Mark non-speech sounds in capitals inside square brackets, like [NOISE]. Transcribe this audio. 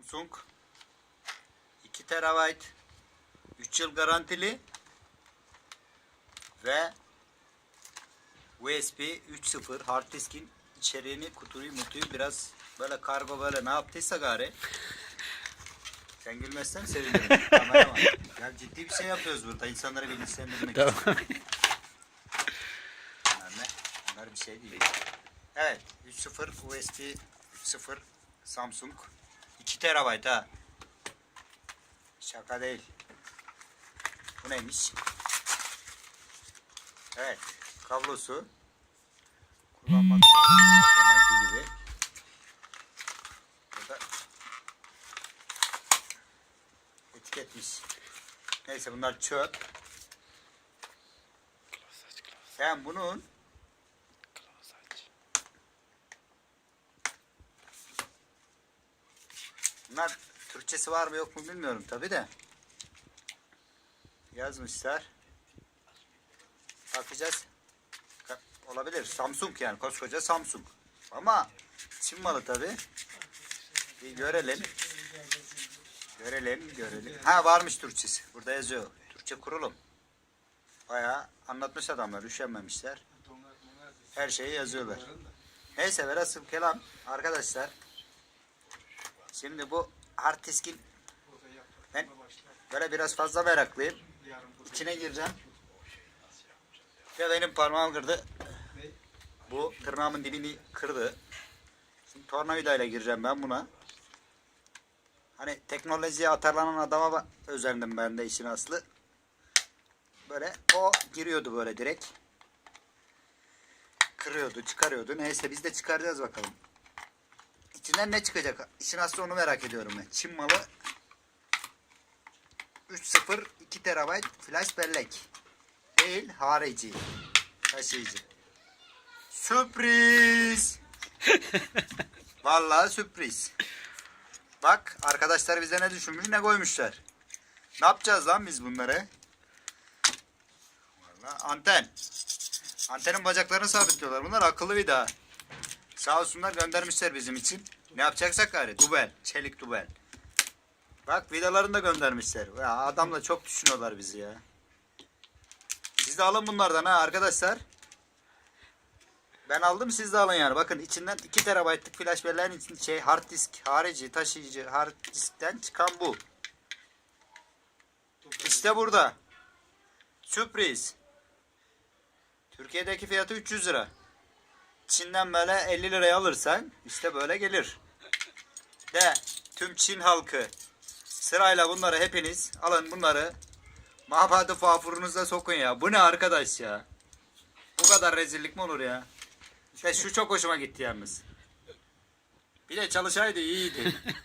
Samsung 2 TB 3 yıl garantili ve USB 3.0 hard diskin içeriğini kutuyu mutuyu biraz böyle kargo böyle ne yaptıysa gari sen gülmezsen sevinirim. Kameraman. Ya ciddi bir şey yapıyoruz burada. İnsanları bilinçlendirmek için. Tamam. Bunlar ne? Bunlar bir şey değil. Evet. 3.0 USB 3.0 Samsung 2 TB ha. Şaka değil. Bu neymiş? Evet. Kablosu. Kullanmak gibi. Burada etiketmiş. Neyse bunlar çöp. Ben bunun Bunlar Türkçesi var mı yok mu bilmiyorum tabi de. Yazmışlar. Bakacağız. Ka- Olabilir. Samsung yani koskoca Samsung. Ama Çin malı tabi. Bir görelim. Görelim, görelim. Ha varmış Türkçesi. Burada yazıyor. Türkçe kurulum. Bayağı anlatmış adamlar. Üşenmemişler. Her şeyi yazıyorlar. Neyse velhasıl kelam arkadaşlar. Şimdi bu hard diskin ben böyle biraz fazla meraklıyım. İçine gireceğim. Ve benim parmağım kırdı. Bu tırnağımın dibini kırdı. Şimdi tornavidayla gireceğim ben buna. Hani teknolojiye atarlanan adama özendim ben de işin aslı. Böyle o giriyordu böyle direkt. Kırıyordu, çıkarıyordu. Neyse biz de çıkaracağız bakalım. İçinden ne çıkacak? İşin aslı onu merak ediyorum ben. Çin malı 3.0 2 TB flash bellek. Değil harici. Taşıyıcı. Sürpriz. [LAUGHS] Vallahi sürpriz. Bak arkadaşlar bize ne düşünmüş ne koymuşlar. Ne yapacağız lan biz bunları? Vallahi anten. Antenin bacaklarını sabitliyorlar. Bunlar akıllı daha. Sağ olsunlar göndermişler bizim için. Ne yapacaksak gari? Dubel. Çelik dubel. Bak vidalarını da göndermişler. Ya adamla çok düşünüyorlar bizi ya. Siz de alın bunlardan ha arkadaşlar. Ben aldım siz de alın yani. Bakın içinden 2 TB'lık flash belleğin için şey hard disk harici taşıyıcı hard diskten çıkan bu. İşte burada. Sürpriz. Türkiye'deki fiyatı 300 lira. Çin'den böyle 50 liraya alırsan işte böyle gelir. De tüm Çin halkı sırayla bunları hepiniz alın bunları Mahabatı fafurunuza sokun ya. Bu ne arkadaş ya? Bu kadar rezillik mi olur ya? İşte şu çok hoşuma gitti yalnız. Bir de çalışaydı iyiydi. [LAUGHS]